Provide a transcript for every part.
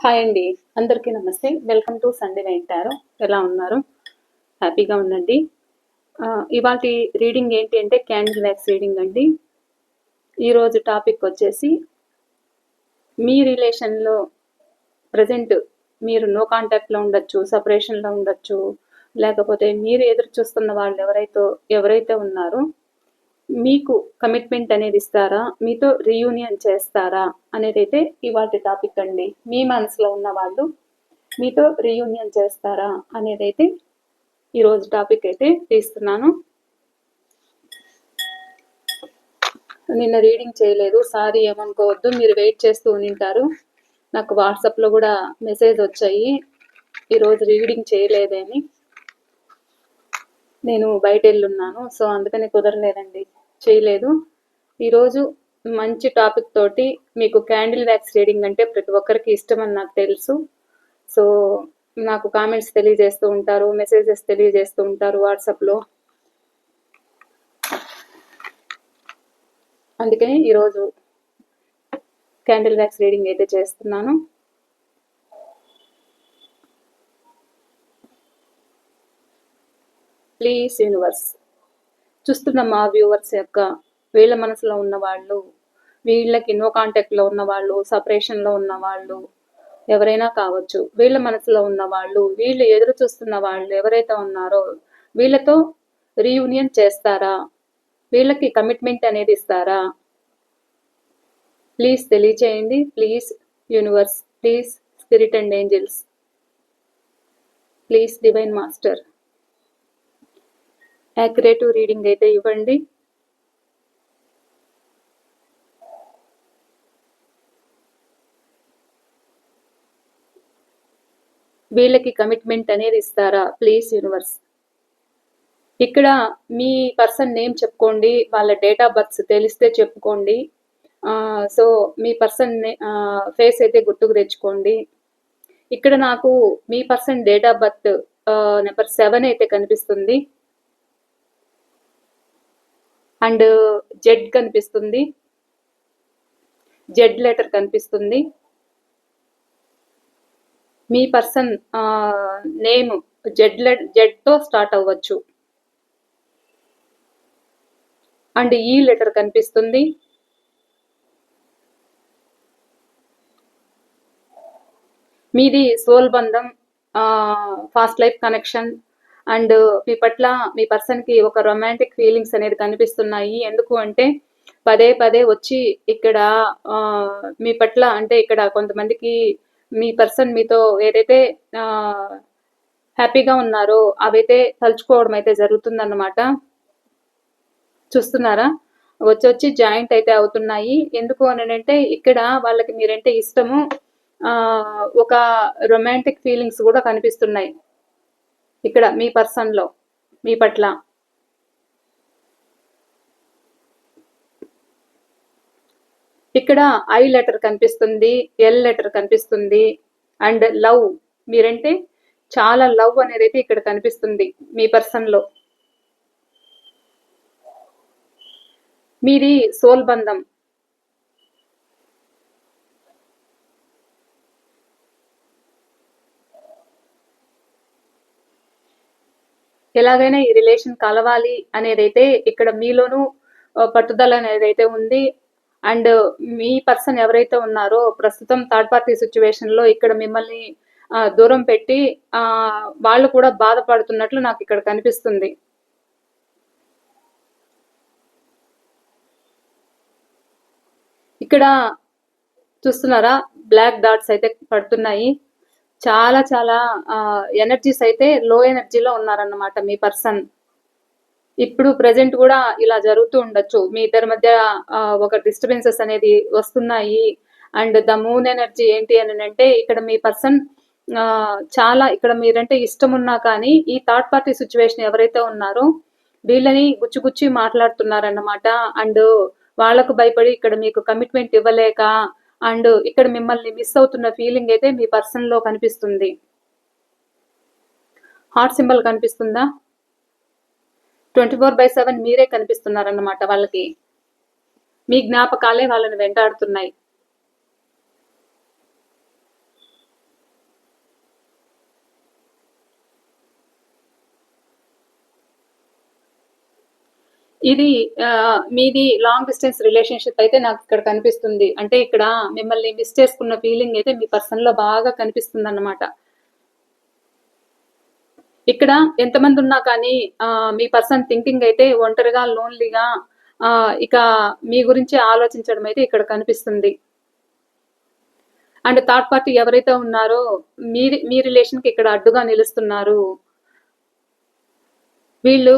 Hi అండి. అందరికీ నమస్తే. Welcome to Sunday night tarot. ఎలా ఉన్నారు? హ్యాపీగా ఉండండి. ఇవాళ రీడింగ్ ఏంటి అంటే క్యాండిల్ వ్యాక్స్ రీడింగ్ అండి. ఈరోజు టాపిక్ వచ్చేసి మీ రిలేషన్లో ప్రజెంట్ మీరు నో కాంటాక్ట్లో ఉండొచ్చు సపరేషన్లో ఉండొచ్చు లేకపోతే మీరు ఎదురు చూస్తున్న వాళ్ళు ఎవరైతే ఎవరైతే ఉన్నారో మీకు కమిట్మెంట్ అనేది ఇస్తారా? మీతో రీయూనియన్ చేస్తారా? అనేది అయితే ఇవాళ టాపిక్ అండి. మీ మనసులో ఉన్న వాళ్ళు మీతో రీయూనియన్ చేస్తారా? అనేది అయితే ఈరోజు టాపిక్ అయితే తీస్తున్నాను. నిన్న రీడింగ్ చేయలేదు. సారీ ఏమనుకోవద్దు. మీరు వెయిట్ చేస్తూ ఉంటారు నాకు వాట్సాప్లో కూడా మెసేజ్ వచ్చాయి. ఈరోజు రీడింగ్ చేయలేదని. నేను బయట వెళ్ళున్నాను. సో అందుకని కుదరలేదండి. చేయలేదు. ఈరోజు మంచి టాపిక్ తోటి మీకు క్యాండిల్ వ్యాక్స్ రీడింగ్ అంటే ప్రతి ఒక్కరికి ఇష్టం అని నాకు తెలుసు. సో నాకు కామెంట్స్ తెలియజేస్తూ ఉంటారు మెసేజెస్ తెలియజేస్తూ ఉంటారు వాట్సాప్లో. అందుకని ఈరోజు క్యాండిల్ వ్యాక్స్ రీడింగ్ అయితే చేస్తున్నాను. Please universe. చూస్తున్న మా వ్యూవర్స్ యొక్క వీళ్ళ మనసులో ఉన్న వాళ్ళు వీళ్ళకి నో కాంటాక్ట్లో ఉన్న వాళ్ళు సపరేషన్లో ఉన్న వాళ్ళు ఎవరైనా కావచ్చు వీళ్ళ మనసులో ఉన్న వాళ్ళు వీళ్ళు ఎదురు చూస్తున్న వాళ్ళు ఎవరైతే ఉన్నారో వీళ్ళతో రీయూనియన్ చేస్తారా? వీళ్ళకి కమిట్మెంట్ అనేది ఇస్తారా? ప్లీజ్ తెలియచేయండి. Please universe please spirit and angels please divine master accurate reading అయితే ఇవ్వండి. వీళ్ళకి కమిట్మెంట్ అనేది ఇస్తారా? ప్లీజ్ యూనివర్స్ ఇక్కడ మీ పర్సన్ నేమ్ చెప్పుకోండి వాళ్ళ డేట్ ఆఫ్ బర్త్ తెలిస్తే చెప్పుకోండి. సో మీ పర్సన్ ఫేస్ అయితే గుర్తుకు తెచ్చుకోండి. ఇక్కడ నాకు మీ person date of birth number seven అయితే కనిపిస్తుంది. అండ్ జెడ్ కనిపిస్తుంది. జెడ్ లెటర్ కనిపిస్తుంది. మీ పర్సన్ నేమ్ జెడ్ జెడ్తో స్టార్ట్ అవ్వచ్చు. అండ్ ఈ లెటర్ కనిపిస్తుంది. మీది సోల్ బంధం ఫాస్ట్ లైఫ్ కనెక్షన్ అండ్ మీ పట్ల మీ పర్సన్కి ఒక రొమాంటిక్ ఫీలింగ్స్ అనేది కనిపిస్తున్నాయి. ఎందుకు అంటే పదే పదే వచ్చి ఇక్కడ మీ పట్ల అంటే ఇక్కడ కొంతమందికి మీ పర్సన్ మీతో ఏదైతే హ్యాపీగా ఉన్నారో అవైతే తలుచుకోవడం అయితే జరుగుతుందన్నమాట. చూస్తున్నారా? వచ్చి వచ్చి జాయింట్ అయితే అవుతున్నాయి. ఎందుకు అని అంటే ఇక్కడ వాళ్ళకి మీరంటే ఇష్టము. ఒక రొమాంటిక్ ఫీలింగ్స్ కూడా కనిపిస్తున్నాయి. ఇక్కడ మీ పర్సన్లో మీ పట్ల. ఇక్కడ ఐ లెటర్ కనిపిస్తుంది ఎల్ లెటర్ కనిపిస్తుంది అండ్ లవ్. మీరంటే చాలా లవ్ అనేది అయితే ఇక్కడ కనిపిస్తుంది మీ పర్సన్లో. మీది సోల్ బంధం. ఎలాగైనా ఈ రిలేషన్ కలవాలి అనేదైతే ఇక్కడ మీలోనూ పట్టుదల అనేది అయితే ఉంది. అండ్ మీ పర్సన్ ఎవరైతే ఉన్నారో ప్రస్తుతం థర్డ్ పార్టీ సిచ్యువేషన్లో ఇక్కడ మిమ్మల్ని దూరం పెట్టి వాళ్ళు కూడా బాధపడుతున్నట్లు నాకు ఇక్కడ కనిపిస్తుంది. ఇక్కడ చూస్తున్నారా? బ్లాక్ డాట్స్ అయితే పడుతున్నాయి. చాలా చాలా ఎనర్జీస్ అయితే లో ఎనర్జీలో ఉన్నారన్నమాట మీ పర్సన్ ఇప్పుడు ప్రజెంట్ కూడా ఇలా జరుగుతూ ఉండొచ్చు. మీ ఇద్దరి మధ్య ఒక డిస్టర్బెన్సెస్ అనేది వస్తున్నాయి. అండ్ ద మూన్ ఎనర్జీ ఏంటి అని అంటే ఇక్కడ మీ పర్సన్ చాలా ఇక్కడ మీరంటే ఇష్టం ఉన్నా కానీ ఈ థర్డ్ పార్టీ సిచ్యువేషన్ ఎవరైతే ఉన్నారో వీళ్ళని గుచ్చి మాట్లాడుతున్నారన్నమాట. అండ్ వాళ్ళకు భయపడి ఇక్కడ మీకు కమిట్మెంట్ ఇవ్వలేక అండ్ ఇక్కడ మిమ్మల్ని మిస్ అవుతున్న ఫీలింగ్ అయితే మీ పర్సన్లో కనిపిస్తుంది. హార్ట్ సింబల్ కనిపిస్తుందా? ట్వంటీ ఫోర్ బై సెవెన్ మీరే కనిపిస్తున్నారన్నమాట వాళ్ళకి. మీ జ్ఞాపకాలే వాళ్ళని వెంటాడుతున్నాయి. ఇది ఆ, మీది లాంగ్ డిస్టెన్స్ రిలేషన్షిప్ అయితే నాకు ఇక్కడ కనిపిస్తుంది. అంటే ఇక్కడ మిమ్మల్ని మిస్ చేసుకున్న ఫీలింగ్ అయితే మీ పర్సన్లో బాగా కనిపిస్తుంది అన్నమాట ఇక్కడ ఎంతమంది ఉన్నా కానీ ఆ, మీ పర్సన్ థింకింగ్ అయితే ఒంటరిగా లోన్లీగా ఇక మీ గురించి ఆలోచించడం అయితే ఇక్కడ కనిపిస్తుంది. అండ్ థర్డ్ పార్టీ ఎవరైతే ఉన్నారో మీ మీ రిలేషన్కి ఇక్కడ అడ్డుగా నిలుస్తున్నారు. వీళ్ళు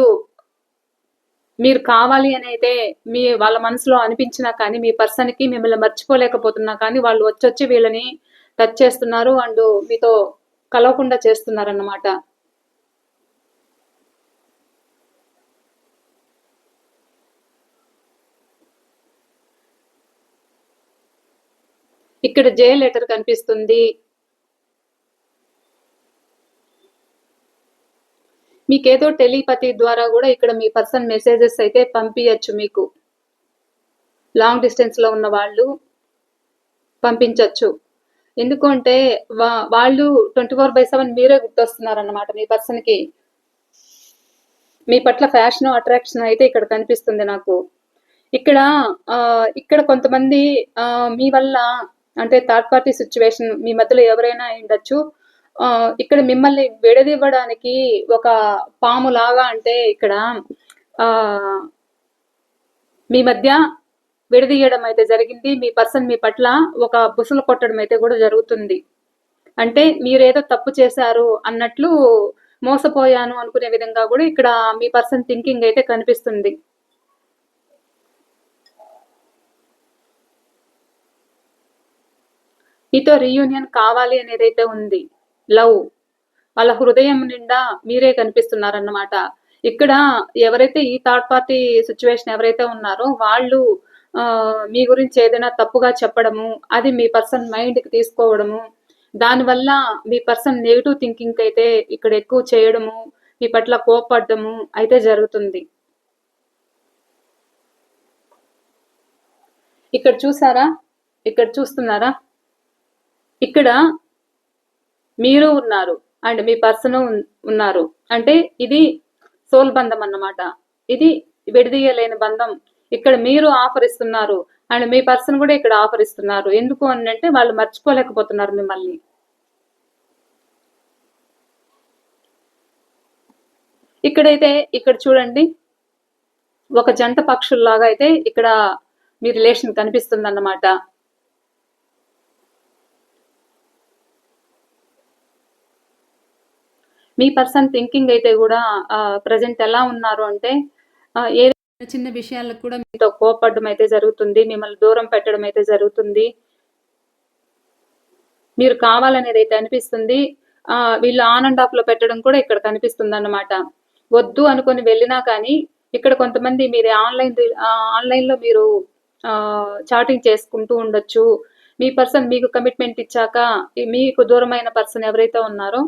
మీరు కావాలి అని అయితే మీ వాళ్ళ మనసులో అనిపించినా కానీ మీ పర్సన్కి మిమ్మల్ని మర్చిపోలేకపోతున్నా కానీ వాళ్ళు వచ్చొచ్చి వీళ్ళని టచ్ చేస్తున్నారు అండ్ మీతో కలవకుండా చేస్తున్నారు అన్నమాట ఇక్కడ జే లెటర్ కనిపిస్తుంది. మీకేదో టెలిపతి ద్వారా కూడా ఇక్కడ మీ పర్సన్ మెసేజెస్ అయితే పంపించచ్చు మీకు. లాంగ్ డిస్టెన్స్లో ఉన్న వాళ్ళు పంపించవచ్చు ఎందుకంటే వా- వాళ్ళు ట్వంటీ ఫోర్ బై సెవెన్ మీరే గుర్తొస్తున్నారు అన్నమాట మీ పర్సన్కి. మీ పట్ల ఫ్యాషన్ అట్రాక్షన్ అయితే ఇక్కడ కనిపిస్తుంది నాకు. ఇక్కడ ఇక్కడ కొంతమంది మీ వల్ల అంటే థర్డ్ పార్టీ సిచ్యువేషన్ మీ మధ్యలో ఎవరైనా ఉండొచ్చు ఇక్కడ మిమ్మల్ని విడదీవ్వడానికి ఒక పాము లాగా అంటే ఇక్కడ ఆ, మీ మధ్య విడదీయడం అయితే జరిగింది. మీ పర్సన్ మీ పట్ల ఒక బుసలు కొట్టడం అయితే కూడా జరుగుతుంది. అంటే మీరేదో తప్పు చేశారు అన్నట్లు మోసపోయాను అనుకునే విధంగా కూడా ఇక్కడ మీ పర్సన్ థింకింగ్ అయితే కనిపిస్తుంది. మీతో రీయూనియన్ కావాలి అనేది అయితే ఉంది. లవ్. వాళ్ళ హృదయం నిండా మీరే కనిపిస్తున్నారన్నమాట. ఇక్కడ ఎవరైతే ఈ థర్డ్ పార్టీ సిచ్యువేషన్ ఎవరైతే ఉన్నారో వాళ్ళు ఆ, మీ గురించి ఏదైనా తప్పుగా చెప్పడము అది మీ పర్సన్ మైండ్కి తీసుకోవడము దానివల్ల మీ పర్సన్ నెగిటివ్ థింకింగ్ అయితే ఇక్కడ ఎక్కువ చేయడము మీ పట్ల కోపడము అయితే జరుగుతుంది. ఇక్కడ చూసారా? ఇక్కడ చూస్తున్నారా? ఇక్కడ మీరు ఉన్నారు అండ్ మీ పర్సన్ ఉన్నారు. అంటే ఇది సోల్ బంధం అన్నమాట. ఇది విడదీయలేని బంధం. ఇక్కడ మీరు ఆఫర్ ఇస్తున్నారు అండ్ మీ పర్సన్ కూడా ఇక్కడ ఆఫర్ ఇస్తున్నారు. ఎందుకు అని అంటే వాళ్ళు మర్చిపోలేకపోతున్నారు మిమ్మల్ని. ఇక్కడైతే ఇక్కడ చూడండి. ఒక జంట పక్షుల్లాగా అయితే ఇక్కడ మీ రిలేషన్ కనిపిస్తుంది అన్నమాట మీ పర్సన్ థింకింగ్ అయితే కూడా ప్రజెంట్ ఎలా ఉన్నారు అంటే ఏ చిన్న విషయాలకు కూడా మీతో కోపడడం అయితే జరుగుతుంది మిమ్మల్ని దూరం పెట్టడం అయితే జరుగుతుంది. మీరు కావాలనేది అయితే అనిపిస్తుంది. వీళ్ళు ఆన్ అండ్ ఆఫ్లో పెట్టడం కూడా ఇక్కడ కనిపిస్తుంది అన్నమాట వద్దు అనుకొని వెళ్ళినా కానీ ఇక్కడ కొంతమంది మీరు ఆన్లైన్ ఆన్లైన్లో మీరు చాటింగ్ చేసుకుంటూ ఉండొచ్చు. మీ పర్సన్ మీకు కమిట్మెంట్ ఇచ్చాక మీకు దూరమైన పర్సన్ ఎవరైతే ఉన్నారో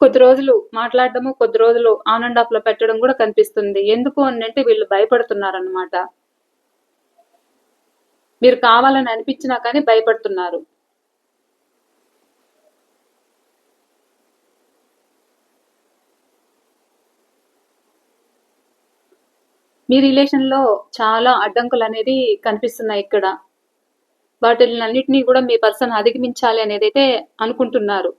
కొద్ది రోజులు మాట్లాడడము కొద్ది రోజులు ఆన్ అండ్ ఆఫ్లో పెట్టడం కూడా కనిపిస్తుంది. ఎందుకు అని అంటే వీళ్ళు భయపడుతున్నారనమాట మీరు కావాలని అనిపించినా కానీ భయపడుతున్నారు. మీ రిలేషన్లో చాలా అడ్డంకులు అనేది కనిపిస్తున్నాయి ఇక్కడ. వాటిని వాటిలన్నిటినీ కూడా మీ పర్సన్ అధిగమించాలి అనేది అయితే అనుకుంటున్నారు.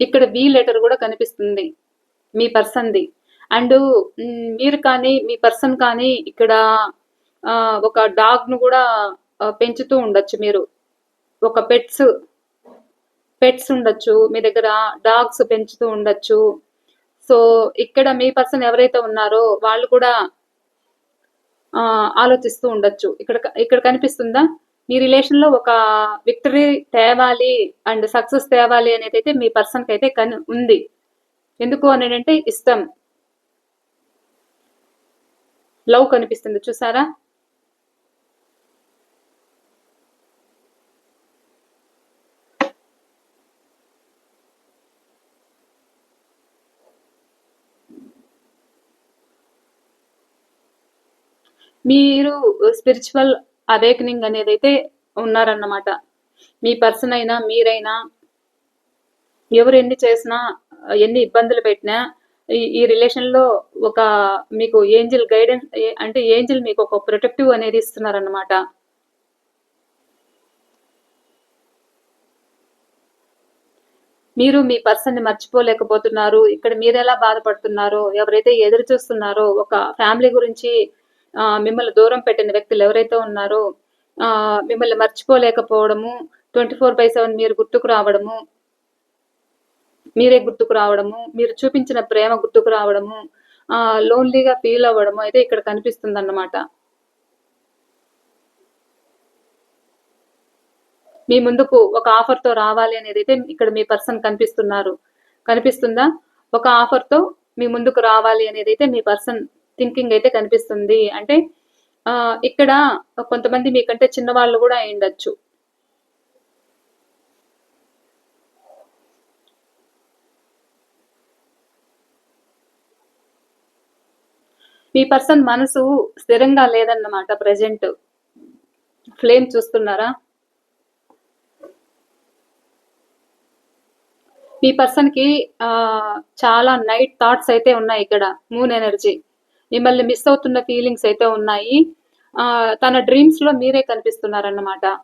ఇక్కడ వి లెటర్ కూడా కనిపిస్తుంది. మీ పర్సన్ది. అండ్ మీరు కానీ మీ పర్సన్ కానీ ఇక్కడ ఆ, ఒక డాగ్ను కూడా పెంచుతూ ఉండొచ్చు మీరు. ఒక పెట్స్ పెట్స్ ఉండొచ్చు మీ దగ్గర డాగ్స్ పెంచుతూ ఉండొచ్చు. సో ఇక్కడ మీ పర్సన్ ఎవరైతే ఉన్నారో వాళ్ళు కూడా ఆ, ఆలోచిస్తూ ఉండొచ్చు. ఇక్కడ ఇక్కడ కనిపిస్తుందా? మీ రిలేషన్లో ఒక విక్టరీ తేవాలి అండ్ సక్సెస్ తేవాలి అనేది అయితే మీ పర్సన్కి అయితే కన్ ఉంది. ఎందుకు అని అంటే ఇష్టం. లవ్ కనిపిస్తుంది చూసారా? మీరు స్పిరిచువల్ అవేకనింగ్ అనేది అయితే ఉన్నారన్నమాట. మీ పర్సన్ అయినా మీరైనా ఎవరు ఎన్ని చేసినా ఎన్ని ఇబ్బందులు పెట్టినా ఈ ఈ రిలేషన్లో ఒక మీకు ఏంజిల్ గైడెన్స్ అంటే ఏంజిల్ మీకు ఒక ప్రొటెక్టివ్ అనేది ఇస్తున్నారన్నమాట. మీరు మీ పర్సన్ని మర్చిపోలేకపోతున్నారు. ఇక్కడ మీరు ఎలా బాధపడుతున్నారో ఎవరైతే ఎదురు చూస్తున్నారో ఒక ఫ్యామిలీ గురించి మిమ్మల్ని దూరం పెట్టిన వ్యక్తులు ఎవరైతే ఉన్నారో ఆ, మిమ్మల్ని మర్చిపోలేకపోవడము ట్వంటీ ఫోర్ బై సెవెన్ మీరు గుర్తుకు రావడము మీరే గుర్తుకు రావడము మీరు చూపించిన ప్రేమ గుర్తుకు రావడము ఆ లోన్లీగా ఫీల్ అవ్వడము అయితే ఇక్కడ కనిపిస్తుంది అన్నమాట మీ ముందుకు ఒక ఆఫర్తో రావాలి అనేది అయితే ఇక్కడ మీ పర్సన్ కనిపిస్తున్నారు. కనిపిస్తుందా? ఒక ఆఫర్తో మీ ముందుకు రావాలి అనేది అయితే మీ పర్సన్ థింకింగ్ అయితే కనిపిస్తుంది. అంటే ఆ ఇక్కడ కొంతమంది మీకంటే చిన్నవాళ్ళు కూడా అయి మీ పర్సన్ మనసు స్థిరంగా లేదన్నమాట ప్రజెంట్ ఫ్లేమ్ చూస్తున్నారా? మీ పర్సన్కి ఆ, చాలా నైట్ థాట్స్ అయితే ఉన్నాయి ఇక్కడ. మూన్ ఎనర్జీ మిమ్మల్ని మిస్ అవుతున్న ఫీలింగ్స్ అయితే ఉన్నాయి. ఆ, తన డ్రీమ్స్లో మీరే కనిపిస్తున్నారన్నమాట.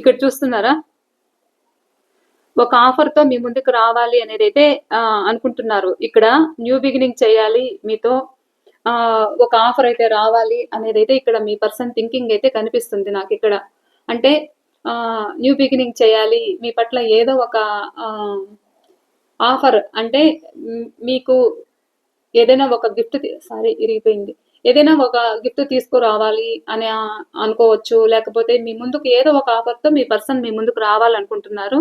ఇక్కడ చూస్తున్నారా? ఒక ఆఫర్తో మీ ముందుకు రావాలి అనేది అయితే అనుకుంటున్నారు. ఇక్కడ న్యూ బిగినింగ్ చేయాలి మీతో ఆ, ఒక ఆఫర్ అయితే రావాలి అనేది అయితే ఇక్కడ మీ పర్సన్ థింకింగ్ అయితే కనిపిస్తుంది నాకు ఇక్కడ. అంటే న్యూ బిగినింగ్ చేయాలి మీ పట్ల ఏదో ఒక ఆఫర్ అంటే మీకు ఏదైనా ఒక గిఫ్ట్ సారీ ఇరిగిపోయింది. ఏదైనా ఒక గిఫ్ట్ తీసుకురావాలి అని అనుకోవచ్చు. లేకపోతే మీ ముందుకు ఏదో ఒక ఆఫర్తో మీ పర్సన్ మీ ముందుకు రావాలనుకుంటున్నారు.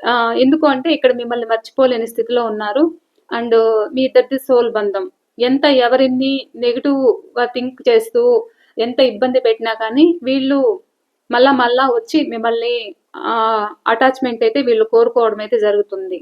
ఆ, ఎందుకు అంటే ఇక్కడ మిమ్మల్ని మర్చిపోలేని స్థితిలో ఉన్నారు. అండ్ మీ ఇద్దరిది సోల్ బంధం. ఎంత ఎవరిని నెగిటివ్గా థింక్ చేస్తూ ఎంత ఇబ్బంది పెట్టినా కానీ వీళ్ళు మళ్ళా మళ్ళా వచ్చి మిమ్మల్ని అటాచ్మెంట్ అయితే వీళ్ళు కోరుకోవడం అయితే జరుగుతుంది.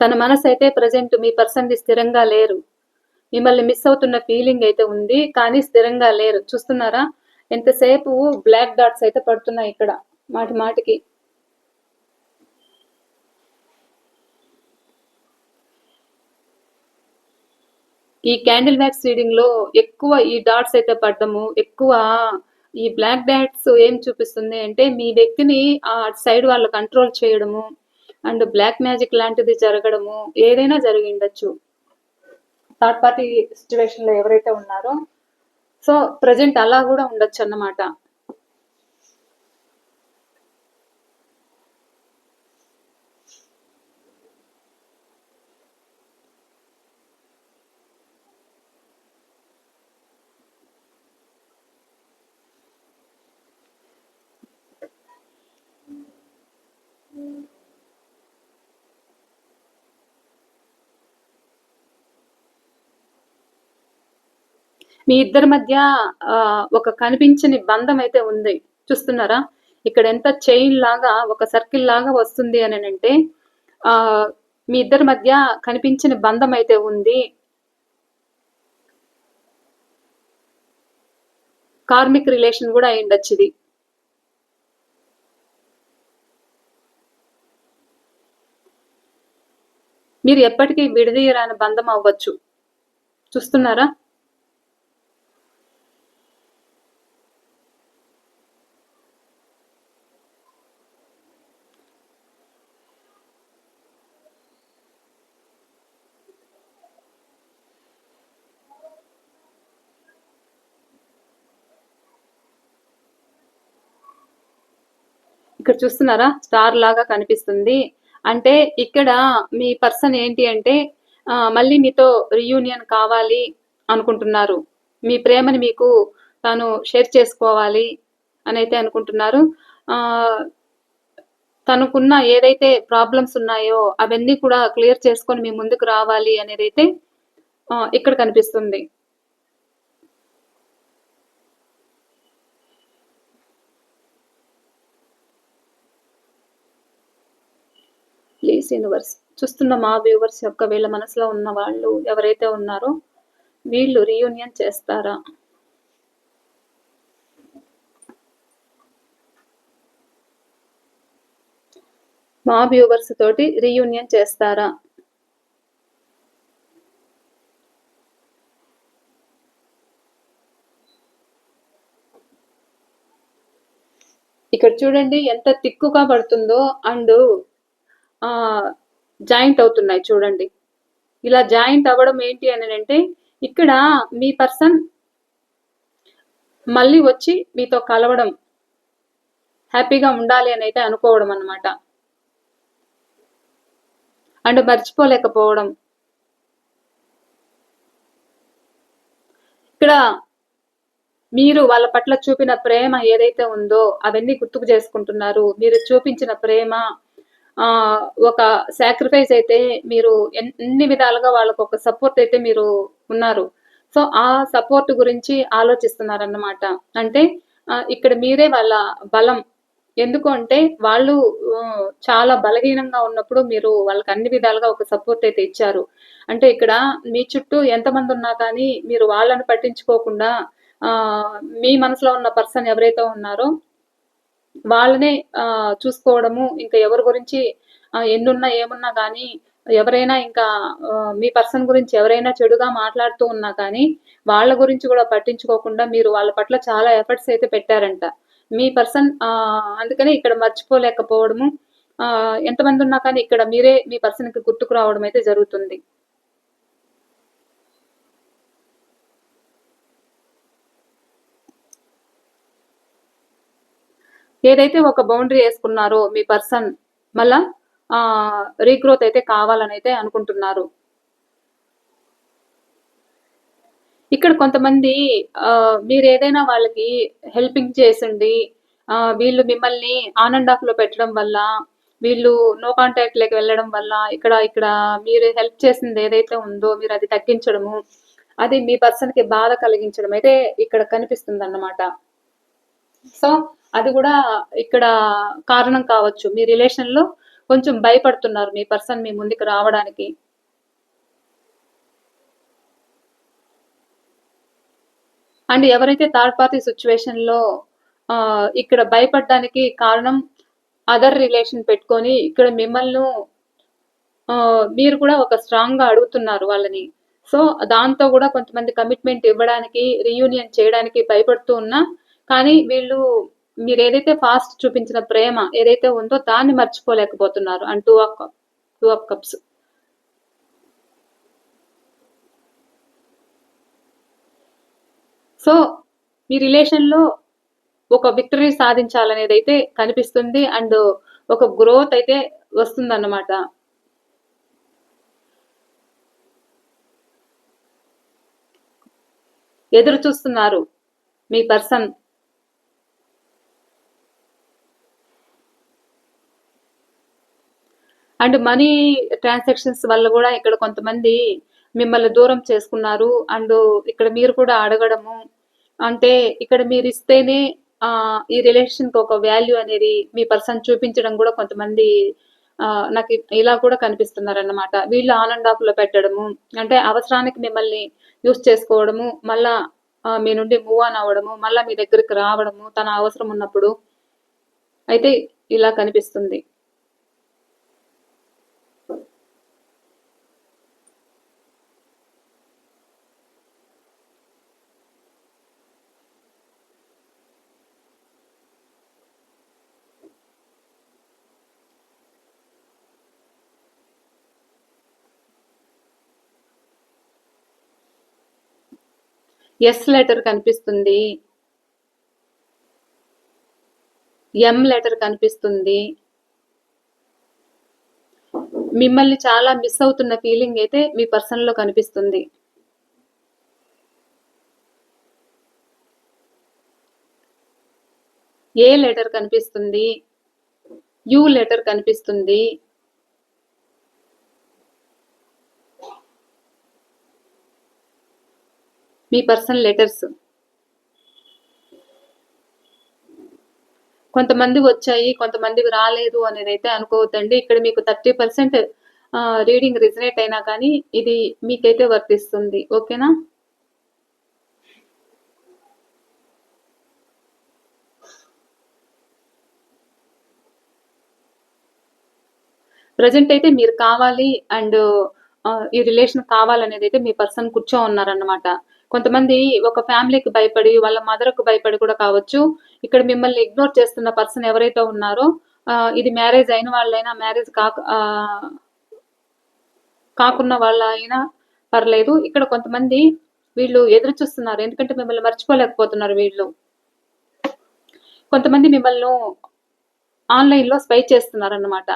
తన మనసు అయితే ప్రజెంట్ మీ పర్సన్ స్థిరంగా లేరు. మిమ్మల్ని మిస్ అవుతున్న ఫీలింగ్ అయితే ఉంది కానీ స్థిరంగా లేరు. చూస్తున్నారా? ఎంతసేపు బ్లాక్ డాట్స్ అయితే పడుతున్నాయి ఇక్కడ మాటి మాటికి. ఈ క్యాండిల్ వ్యాక్స్ రీడింగ్లో ఎక్కువ ఈ డాట్స్ అయితే పడ్డము ఎక్కువ ఈ బ్లాక్ డాట్స్ ఏం చూపిస్తుంది అంటే మీ వ్యక్తిని ఆ సైడ్ వాళ్ళు కంట్రోల్ చేయడము అండ్ బ్లాక్ మ్యాజిక్ లాంటిది జరగడము ఏదైనా జరిగి ఉండొచ్చు థర్డ్ పార్టీ సిచ్యువేషన్లో ఎవరైతే ఉన్నారో సో ప్రజెంట్ అలా కూడా ఉండొచ్చు అన్నమాట. మీ ఇద్దరి మధ్య ఆ, ఒక కనిపించని బంధం అయితే ఉంది. చూస్తున్నారా? ఇక్కడ ఎంత చైన్ లాగా ఒక సర్కిల్ లాగా వస్తుంది అని అంటే ఆ మీ ఇద్దరి మధ్య కనిపించని బంధం అయితే ఉంది. కార్మిక్ రిలేషన్ కూడా అయి ఇది. మీరు ఎప్పటికీ విడదీయరాని బంధం అవ్వచ్చు. చూస్తున్నారా? ఇక్కడ చూస్తున్నారా? స్టార్ లాగా కనిపిస్తుంది. అంటే ఇక్కడ మీ పర్సన్ ఏంటి అంటే మళ్ళీ మీతో రియూనియన్ కావాలి అనుకుంటున్నారు. మీ ప్రేమని మీకు తాను షేర్ చేసుకోవాలి అని అయితే అనుకుంటున్నారు. ఆ, తనకున్న ఏదైతే ప్రాబ్లమ్స్ ఉన్నాయో అవన్నీ కూడా క్లియర్ చేసుకొని మీ ముందుకు రావాలి అనేది అయితే ఇక్కడ కనిపిస్తుంది. Please universe. చూస్తున్న మా వ్యూవర్స్ యొక్క వీళ్ళ మనసులో ఉన్న వాళ్ళు ఎవరైతే ఉన్నారో వీళ్ళు రీయూనియన్ చేస్తారా? మా వ్యూవర్స్ తోటి రీయూనియన్ చేస్తారా? ఇక్కడ చూడండి ఎంత తిక్కుగా పడుతుందో అండ్ జాయింట్ అవుతున్నాయి చూడండి. ఇలా జాయింట్ అవ్వడం ఏంటి అని అంటే ఇక్కడ మీ పర్సన్ మళ్ళీ వచ్చి మీతో కలవడం హ్యాపీగా ఉండాలి అని అయితే అనుకోవడం అన్నమాట. అండ్ మర్చిపోలేకపోవడం. ఇక్కడ మీరు వాళ్ళ పట్ల చూపిన ప్రేమ ఏదైతే ఉందో అవన్నీ గుర్తుకు చేసుకుంటున్నారు. మీరు చూపించిన ప్రేమ ఒక సాక్రిఫైస్ అయితే మీరు ఎన్ని విధాలుగా వాళ్ళకు ఒక సపోర్ట్ అయితే మీరు ఉన్నారు. సో ఆ సపోర్ట్ గురించి ఆలోచిస్తున్నారన్నమాట. అంటే ఇక్కడ మీరే వాళ్ళ బలం. ఎందుకు అంటే వాళ్ళు చాలా బలహీనంగా ఉన్నప్పుడు మీరు వాళ్ళకి అన్ని విధాలుగా ఒక సపోర్ట్ అయితే ఇచ్చారు. అంటే ఇక్కడ మీ చుట్టూ ఎంతమంది ఉన్నా కానీ మీరు వాళ్ళని పట్టించుకోకుండా ఆ మీ మనసులో ఉన్న పర్సన్ ఎవరైతే ఉన్నారో వాళ్ళనే ఆ, చూసుకోవడము ఇంకా ఎవరి గురించి ఎన్నున్నా ఏమున్నా కానీ ఎవరైనా ఇంకా మీ పర్సన్ గురించి ఎవరైనా చెడుగా మాట్లాడుతూ ఉన్నా కానీ వాళ్ళ గురించి కూడా పట్టించుకోకుండా మీరు వాళ్ళ పట్ల చాలా ఎఫర్ట్స్ అయితే పెట్టారంట. మీ పర్సన్ అందుకనే ఇక్కడ మర్చిపోలేకపోవడము. ఆ, ఎంతమంది ఉన్నా కానీ ఇక్కడ మీరే మీ పర్సన్కి గుర్తుకు రావడం అయితే జరుగుతుంది. ఏదైతే ఒక బౌండరీ వేసుకున్నారో మీ పర్సన్ మళ్ళా రీగ్రోత్ అయితే కావాలని అయితే అనుకుంటున్నారు. ఇక్కడ కొంతమంది మీరు ఏదైనా వాళ్ళకి హెల్పింగ్ చేసిండి ఆ, వీళ్ళు మిమ్మల్ని ఆన్ అండ్ ఆఫ్లో పెట్టడం వల్ల వీళ్ళు నో కాంటాక్ట్లోకి వెళ్ళడం వల్ల ఇక్కడ ఇక్కడ మీరు హెల్ప్ చేసింది ఏదైతే ఉందో మీరు అది తగ్గించడము అది మీ పర్సన్కి బాధ కలిగించడం అయితే ఇక్కడ కనిపిస్తుంది అన్నమాట సో అది కూడా ఇక్కడ కారణం కావచ్చు. మీ రిలేషన్లో కొంచెం భయపడుతున్నారు మీ పర్సన్ మీ ముందుకు రావడానికి. అండ్ ఎవరైతే థర్డ్ పార్టీ సిచ్యువేషన్లో ఇక్కడ భయపడడానికి కారణం అదర్ రిలేషన్ పెట్టుకొని ఇక్కడ మిమ్మల్ని మీరు కూడా ఒక స్ట్రాంగ్గా అడుగుతున్నారు వాళ్ళని. సో దాంతో కూడా కొంతమంది కమిట్మెంట్ ఇవ్వడానికి రీయూనియన్ చేయడానికి భయపడుతూ ఉన్నా కానీ వీళ్ళు మీరు ఏదైతే ఫాస్ట్ చూపించిన ప్రేమ ఏదైతే ఉందో దాన్ని మర్చిపోలేకపోతున్నారు and two of two of cups. So మీ రిలేషన్లో ఒక విక్టరీ సాధించాలనేది అయితే కనిపిస్తుంది అండ్ ఒక గ్రోత్ అయితే వస్తుందన్నమాట. ఎదురు చూస్తున్నారు మీ పర్సన్ అండ్ మనీ ట్రాన్సాక్షన్స్ వల్ల కూడా ఇక్కడ కొంతమంది మిమ్మల్ని దూరం చేసుకున్నారు. అండ్ ఇక్కడ మీరు కూడా అడగడము. అంటే ఇక్కడ మీరు ఇస్తేనే ఆ, ఈ రిలేషన్కి ఒక వాల్యూ అనేది మీ పర్సన్ చూపించడం కూడా కొంతమంది ఆ, నాకు ఇలా కూడా కనిపిస్తున్నారు అన్నమాట వీళ్ళు ఆన్ అండ్ ఆఫ్లో పెట్టడము. అంటే అవసరానికి మిమ్మల్ని యూస్ చేసుకోవడము. మళ్ళా మీ నుండి మూవ్ ఆన్ అవ్వడము. మళ్ళీ మీ దగ్గరికి రావడము. తన అవసరం ఉన్నప్పుడు అయితే ఇలా కనిపిస్తుంది. ఎస్ లెటర్ కనిపిస్తుంది. ఎం లెటర్ కనిపిస్తుంది. మిమ్మల్ని చాలా మిస్ అవుతున్న ఫీలింగ్ అయితే మీ పర్సన్లో కనిపిస్తుంది. ఏ లెటర్ కనిపిస్తుంది. యు లెటర్ కనిపిస్తుంది. మీ పర్సనల్ లెటర్స్. కొంతమంది వచ్చాయి కొంతమందికి రాలేదు అనేది అయితే అనుకోవద్దండి. ఇక్కడ మీకు థర్టీ పర్సెంట్ రీడింగ్ రిజనేట్ అయినా కానీ ఇది మీకైతే వర్తిస్తుంది. ఓకేనా? ప్రజెంట్ అయితే మీరు కావాలి అండ్ ఈ రిలేషన్ కావాలనేది అయితే మీ పర్సన్ కూర్చో ఉన్నారన్నమాట. కొంతమంది ఒక ఫ్యామిలీకి భయపడి వాళ్ళ మదర్కు భయపడి కూడా కావచ్చు. ఇక్కడ మిమ్మల్ని ఇగ్నోర్ చేస్తున్న పర్సన్ ఎవరైతే ఉన్నారో ఇది మ్యారేజ్ అయిన వాళ్ళైనా మ్యారేజ్ కాక ఆ, కాకున్న వాళ్ళ అయినా పర్లేదు. ఇక్కడ కొంతమంది వీళ్ళు ఎదురు చూస్తున్నారు. ఎందుకంటే మిమ్మల్ని మర్చిపోలేకపోతున్నారు వీళ్ళు. కొంతమంది మిమ్మల్ని ఆన్లైన్లో స్పై చేస్తున్నారు అన్నమాట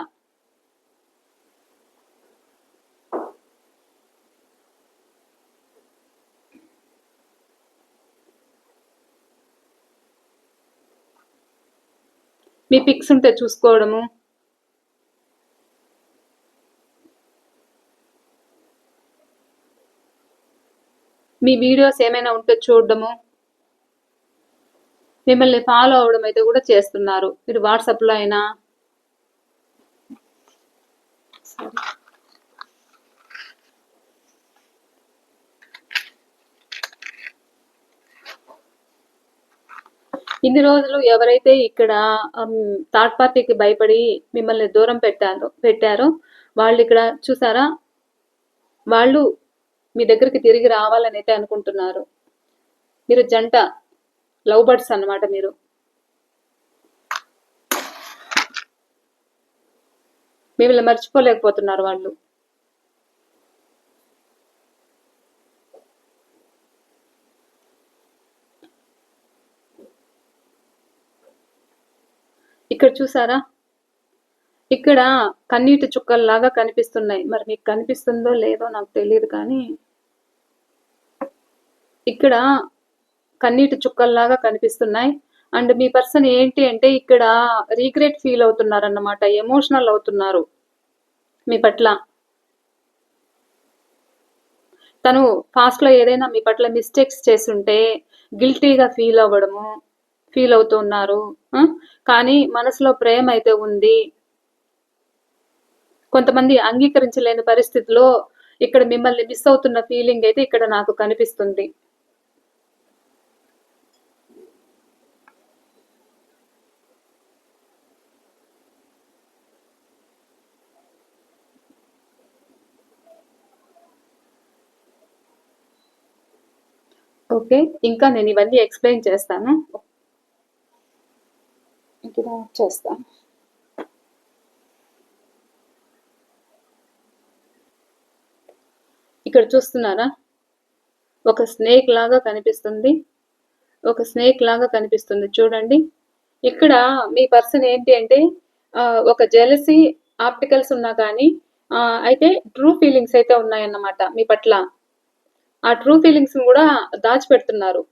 మీ పిక్స్ ఉంటే చూసుకోవడము. మీ వీడియోస్ ఏమైనా ఉంటే చూడడము. మిమ్మల్ని ఫాలో అవడం అయితే కూడా చేస్తున్నారు. మీరు వాట్సాప్లో అయినా. ఇన్ని రోజులు ఎవరైతే ఇక్కడ థర్డ్ పార్టీకి భయపడి మిమ్మల్ని దూరం పెట్టారో పెట్టారో వాళ్ళు ఇక్కడ చూసారా? వాళ్ళు మీ దగ్గరికి తిరిగి రావాలని అయితే అనుకుంటున్నారు. మీరు జంట లవ్ బర్డ్స్ అన్నమాట మీరు. మిమ్మల్ని మర్చిపోలేకపోతున్నారు వాళ్ళు. చూసారా? ఇక్కడ కన్నీటి చుక్కల్లాగా కనిపిస్తున్నాయి. మరి మీకు కనిపిస్తుందో లేదో నాకు తెలియదు కానీ ఇక్కడ కన్నీటి చుక్కల్లాగా కనిపిస్తున్నాయి. అండ్ మీ పర్సన్ ఏంటి అంటే ఇక్కడ రీగ్రెట్ ఫీల్ అవుతున్నారన్నమాట. ఎమోషనల్ అవుతున్నారు మీ పట్ల. తను పాస్ట్లో ఏదైనా మీ పట్ల మిస్టేక్స్ చేస్తుంటే గిల్టీగా ఫీల్ అవ్వడము ఫీల్ అవుతున్నారు కానీ మనసులో ప్రేమ అయితే ఉంది. కొంతమంది అంగీకరించలేని పరిస్థితిలో ఇక్కడ మిమ్మల్ని మిస్ అవుతున్న ఫీలింగ్ అయితే ఇక్కడ నాకు కనిపిస్తుంది. ఓకే ఇంకా నేను ఇవన్నీ ఎక్స్ప్లెయిన్ చేస్తాను. ఇక్కడ చేస్తాను ఇక్కడ చూస్తున్నారా? ఒక స్నేక్ లాగా కనిపిస్తుంది. ఒక స్నేక్ లాగా కనిపిస్తుంది. చూడండి. ఇక్కడ మీ పర్సన్ ఏంటి అంటే ఒక జెలసీ ఆప్టికల్స్ ఉన్నా కానీ అయితే ట్రూ ఫీలింగ్స్ అయితే ఉన్నాయన్నమాట మీ పట్ల. ఆ ట్రూ ఫీలింగ్స్ కూడా దాచిపెడుతున్నారు.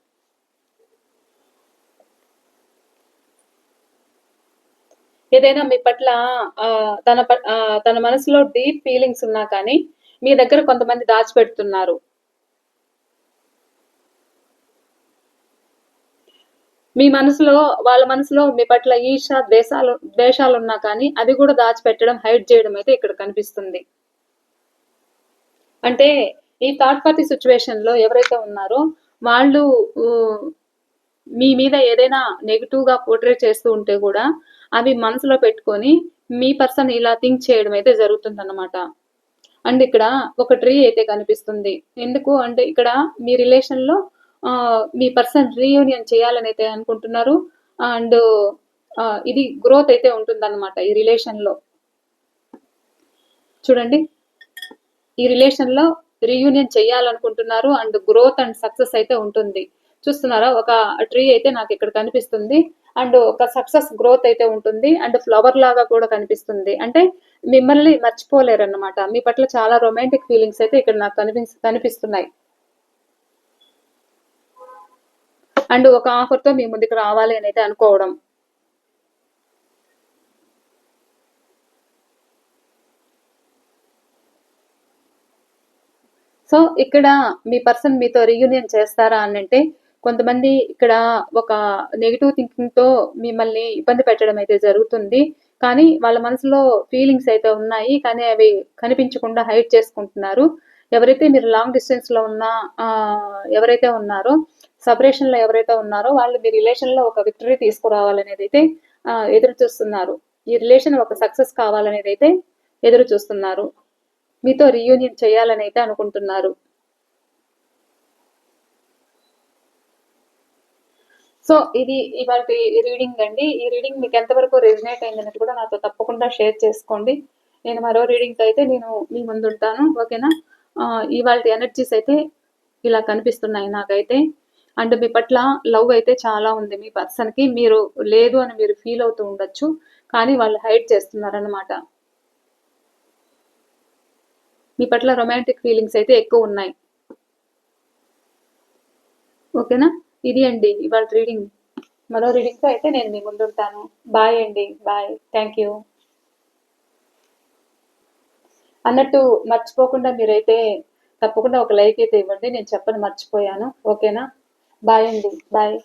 ఏదైనా మీ పట్ల తన తన మనసులో డీప్ ఫీలింగ్స్ ఉన్నా కానీ మీ దగ్గర కొంతమంది దాచిపెడుతున్నారు. మీ మనసులో వాళ్ళ మనసులో మీ పట్ల ఈర్ష ద్వేషాలు ద్వేషాలు ఉన్నా కానీ అవి కూడా దాచిపెట్టడం హైడ్ చేయడం అయితే ఇక్కడ కనిపిస్తుంది. అంటే ఈ థర్డ్ పార్టీ సిచ్యువేషన్లో ఎవరైతే ఉన్నారో వాళ్ళు మీ మీద ఏదైనా నెగిటివ్గా పోర్ట్రేట్ చేస్తూ ఉంటే కూడా అవి మనసులో పెట్టుకొని మీ పర్సన్ ఇలా థింక్ చేయడం అయితే జరుగుతుంది అండ్ ఇక్కడ ఒక ట్రీ అయితే కనిపిస్తుంది. ఎందుకు అంటే ఇక్కడ మీ రిలేషన్లో ఆ, మీ పర్సన్ రీయూనియన్ చేయాలని అయితే అనుకుంటున్నారు. అండ్ ఇది గ్రోత్ అయితే ఉంటుందన్నమాట ఈ రిలేషన్లో. చూడండి. ఈ రిలేషన్లో రీయూనియన్ చేయాలనుకుంటున్నారు అండ్ గ్రోత్ అండ్ సక్సెస్ అయితే ఉంటుంది. చూస్తున్నారా? ఒక ట్రీ అయితే నాకు ఇక్కడ కనిపిస్తుంది. అండ్ ఒక సక్సెస్ గ్రోత్ అయితే ఉంటుంది. అండ్ ఫ్లవర్ లాగా కూడా కనిపిస్తుంది. అంటే మిమ్మల్ని మర్చిపోలేరు అన్నమాట మీ పట్ల చాలా రొమాంటిక్ ఫీలింగ్స్ అయితే ఇక్కడ నాకు కనిపి కనిపిస్తున్నాయి. అండ్ ఒక ఆఫర్తో మీ ముందుకు రావాలి అని అయితే అనుకోవడం. సో ఇక్కడ మీ పర్సన్ మీతో రీయూనియన్ చేస్తారా అని అంటే కొంతమంది ఇక్కడ ఒక నెగిటివ్ థింకింగ్తో మిమ్మల్ని ఇబ్బంది పెట్టడం అయితే జరుగుతుంది. కానీ వాళ్ళ మనసులో ఫీలింగ్స్ అయితే ఉన్నాయి. కానీ అవి కనిపించకుండా హైడ్ చేసుకుంటున్నారు. ఎవరైతే మీరు లాంగ్ డిస్టెన్స్లో ఉన్న ఆ, ఎవరైతే ఉన్నారో సపరేషన్లో ఎవరైతే ఉన్నారో వాళ్ళు మీ రిలేషన్లో ఒక విక్టరీ తీసుకురావాలనేది అయితే ఎదురు చూస్తున్నారు. ఈ రిలేషన్ ఒక సక్సెస్ కావాలనేది అయితే ఎదురు చూస్తున్నారు. మీతో రీయూనియన్ చేయాలని అయితే అనుకుంటున్నారు. సో ఇది ఇవాళ రీడింగ్ అండి. ఈ రీడింగ్ మీకు ఎంతవరకు రెజినేట్ అయిందని కూడా నాతో తప్పకుండా షేర్ చేసుకోండి. నేను మరో రీడింగ్ అయితే నేను మీ ముందు ఉంటాను. ఓకేనా ఇవాళ ఎనర్జీస్ అయితే ఇలా కనిపిస్తున్నాయి నాకైతే. అండ్ మీ పట్ల లవ్ అయితే చాలా ఉంది మీ పర్సన్కి. మీరు లేదు అని మీరు ఫీల్ అవుతూ ఉండొచ్చు. కానీ వాళ్ళు హైడ్ చేస్తున్నారనమాట మీ పట్ల రొమాంటిక్ ఫీలింగ్స్ అయితే ఎక్కువ ఉన్నాయి. ఓకేనా ఇది అండి ఇవాళ రీడింగ్ మరో రీడింగ్తో అయితే నేను మీ ముందు ఉంటాను బాయ్ అండి బాయ్ థ్యాంక్ యూ అన్నట్టు మర్చిపోకుండా మీరైతే తప్పకుండా ఒక లైక్ అయితే ఇవ్వండి నేను చెప్పని మర్చిపోయాను. ఓకేనా బాయ్ అండి బాయ్